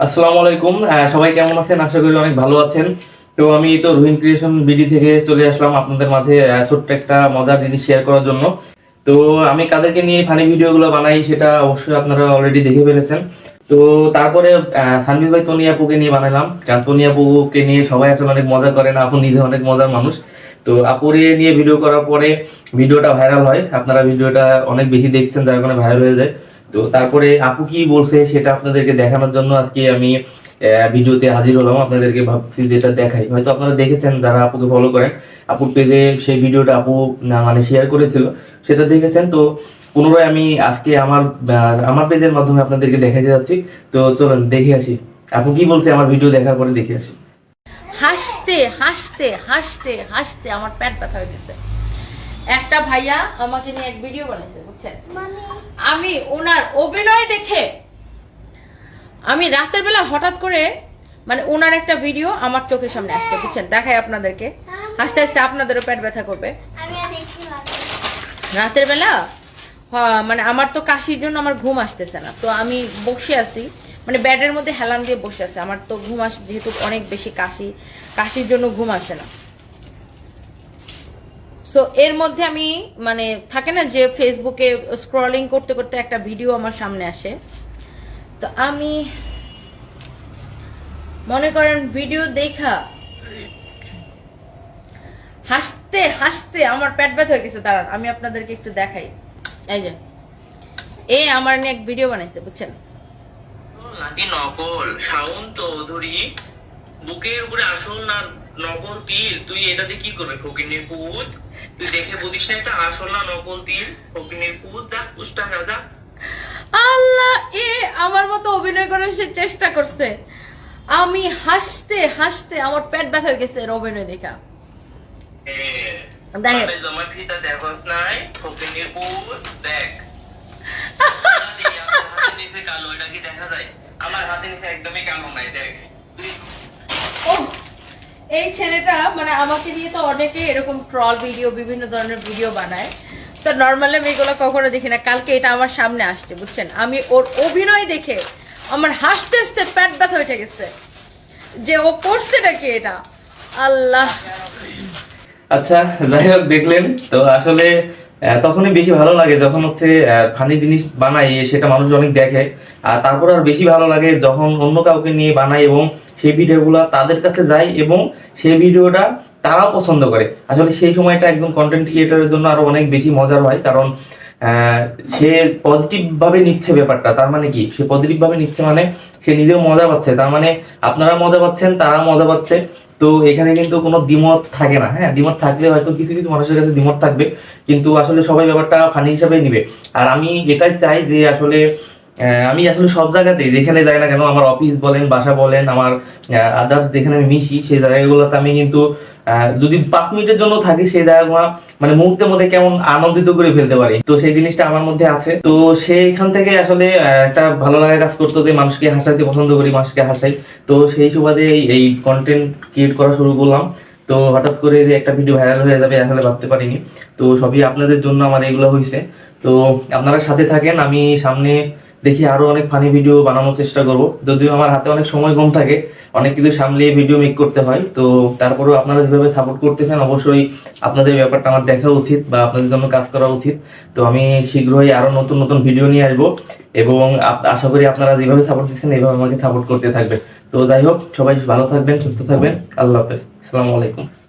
আসসালামু আলাইকুম। সবাই কেমন আছেন? আশা করি অনেক ভালো আছেন। তো আমি তো রোহিন ক্রিয়েশন বিডি থেকে চলে আসলাম আপনাদের মাঝে ছোট্ট একটা মজার জিনিস শেয়ার করার জন্য। তো আমি কাদেরকে নিয়ে ফানি ভিডিওগুলো বানাই, সেটা অবশ্যই আপনারা অলরেডি দেখে ফেলেছেন। তো তারপরে সানভি ভাই তনি আপুকে নিয়ে বানালাম। কারণ তনি আপুকে নিয়ে সবাই আসলে অনেক মজা করেন আপু নিজে অনেক মজার মানুষ। তো আপুরে নিয়ে ভিডিও করার পরে ভিডিওটা ভাইরাল হয়। আপনারা ভিডিওটা অনেক বেশি দেখছেন, যার কারণে ভাইরাল হয়ে যায়। তো তারপরে আপু কি বলছে সেটা আপনাদেরকে দেখানোর জন্য আজকে আমি ভিডিওতে হাজির হলাম। আপনাদেরকে ভাবছি যেটা দেখাই। হয়তো আপনারা দেখেছেন, যারা আপুকে ফলো করেন আপুর পেজে সেই ভিডিওটা আপু মানে শেয়ার করেছিল, সেটা দেখেছেন। তো পুনরায় আমি আজকে আমার আমার পেজের মাধ্যমে আপনাদেরকে দেখাতে যাচ্ছি। তো চলুন, দেখে আসি। আপু কি বলছে আমার ভিডিও দেখার পরে দেখে আসি। হাসতে হাসতে হাসতে হাসতে আমার পেট ব্যথা হয়ে গেছে। একটা ভাইয়া আমাকে নিয়ে এক ভিডিও বানাইছে বুঝছেন? আমি ওনার অভিনয় দেখে আমি রাতের বেলা হঠাৎ করে মানে ওনার একটা ভিডিও আমার চোখের সামনে আসছে বুঝছেন? দেখাই আপনাদেরকে। আস্তে হাসতে আপনাদেরও পেট ব্যথা করবে। রাতের বেলা? হ- মানে আমার তো কাশির জন্য আমার ঘুম আসতেছে না। তো আমি বসে আছি মানে ব্যাডের মধ্যে হেলান দিয়ে বসে আছে। আমার তো ঘুম আসে যেহেতু অনেক বেশি কাশি কাশির জন্য ঘুম আসে না। সো এর মধ্যে আমি মানে থাকে না যে ফেসবুকে স্ক্রলিং করতে করতে একটা ভিডিও আমার সামনে আসে। তো আমি, মনে করেন ভিডিও দেখা, হাসতে হাসতে আমার পেট ব্যথা হয়ে গেছে। দাঁড়ান, আমি আপনাদেরকে একটু দেখাই। এই যে, এ আমার নিয়ে এক ভিডিও বানাইছে, বুঝছেন? নাকি নকল। শাওন চৌধুরী বুকের উপরে আসল না নকল তীর তুই এটাতে কি করবি? ফকিনের পুত? তুই দেখে বুঝিস না এটা? আসল না নকল তীর ফকিনের পুত? যা পুষ্টা যা। আল্লাহ এ আমার মতো অভিনয় করার সে চেষ্টা করছে। আমি হাসতে হাসতে আমার পেট ব্যথা হয়ে গেছে এর অভিনয় দেখা। দেখেন। জমা ফিতা দেখস নাই ফকিনের পুত? দেখ। আমার হাতের নিচে কালো এটা কি দেখা যায়? আমার হাতের নিচে একদমই কালো নাই দেখ। এই ছেলেটা মানে আমাকে নিয়ে তো অনেকে এরকম ট্রল ভিডিও বিভিন্ন ধরনের ভিডিও বানায়। তো নর্মালি আমি এগুলো কখনো দেখি না। কালকে এটা আমার সামনে আসছে, বুঝছেন? আমি ওর অভিনয় দেখে আমার হাসতে হাসতে প্যাট ব্যথা উঠে গেছে। যে ও করছে নাকি এটা? আল্লাহ। আচ্ছা যাই হোক, দেখলেন। তো আসলে তখনই বেশি ভালো লাগে যখন হচ্ছে ফানি জিনিস বানাই সেটা মানুষ অনেক দেখে। আর তারপর আর বেশি ভালো লাগে যখন অন্য কাউকে নিয়ে বানাই এবং সেই ভিডিওগুলো তাদের কাছে যায় এবং সেই ভিডিওটা তারাও পছন্দ করে। আসলে সেই সময়টা একদম কন্টেন্ট ক্রিয়েটারের জন্য আরও অনেক বেশি মজার হয়, কারণ সে পজিটিভভাবে নিচ্ছে ব্যাপারটা। তার মানে কি? সে পজিটিভভাবে নিচ্ছে মানে সে নিজেও মজা পাচ্ছে। তার মানে আপনারা মজা পাচ্ছেন, তারা মজা পাচ্ছে। তো এখানে কিন্তু কোনো দ্বিমত থাকে না হ্যাঁ? দ্বিমত থাকলে হয়তো কিছু কিছু মানুষের কাছে দ্বিমত থাকবে, কিন্তু আসলে সবাই ব্যাপারটা ফানি হিসাবে নিবে। আর আমি এটাই চাই যে আসলে আমি আসলে সব জায়গাতেই, যেখানে যাই না কেন, আমার অফিস বলেন, বাসা বলেন, আমার আদার্স যেখানে আমি মিশি, সেই জায়গাগুলোতে আমি কিন্তু যদি পাঁচ মিনিটের জন্য থাকি, সেই জায়গাগুলো মানে মুহূর্তের মধ্যে কেমন আনন্দিত করে ফেলতে পারি। তো সেই জিনিসটা আমার মধ্যে আছে। তো সেইখান থেকে আসলে একটা ভালো লাগা কাজ করতে যে মানুষকে হাসাতে পছন্দ করি, মানুষকে হাসাই। তো সেই সুবাদে এই কন্টেন্ট ক্রিয়েট করা শুরু করলাম। তো হঠাৎ করে যে একটা ভিডিও ভাইরাল হয়ে যাবে, আসলে ভাবতে পারিনি। তো সবই আপনাদের জন্য আমার এগুলো হয়েছে তো আপনারা সাথে থাকেন, আমি সামনে দেখি আরও অনেক ফানি ভিডিও বানানোর চেষ্টা করব। যদিও আমার হাতে অনেক সময় কম থাকে, অনেক কিছু সামলিয়ে ভিডিও মেক করতে হয়। তো তারপরেও আপনারা যেভাবে সাপোর্ট করতেছেন, অবশ্যই আপনাদের ব্যাপারটা আমার দেখা উচিত বা আপনাদের জন্য কাজ করা উচিত। তো আমি শীঘ্রই আরও নতুন নতুন ভিডিও নিয়ে আসব এবং আশা করি আপনারা যেভাবে সাপোর্ট দিচ্ছেন, এইভাবে আমাকে সাপোর্ট করতে থাকবে তো যাই হোক, সবাই ভালো থাকবেন, সুস্থ থাকবেন। আল্লাহ হাফেজ। আসসালামু আলাইকুম।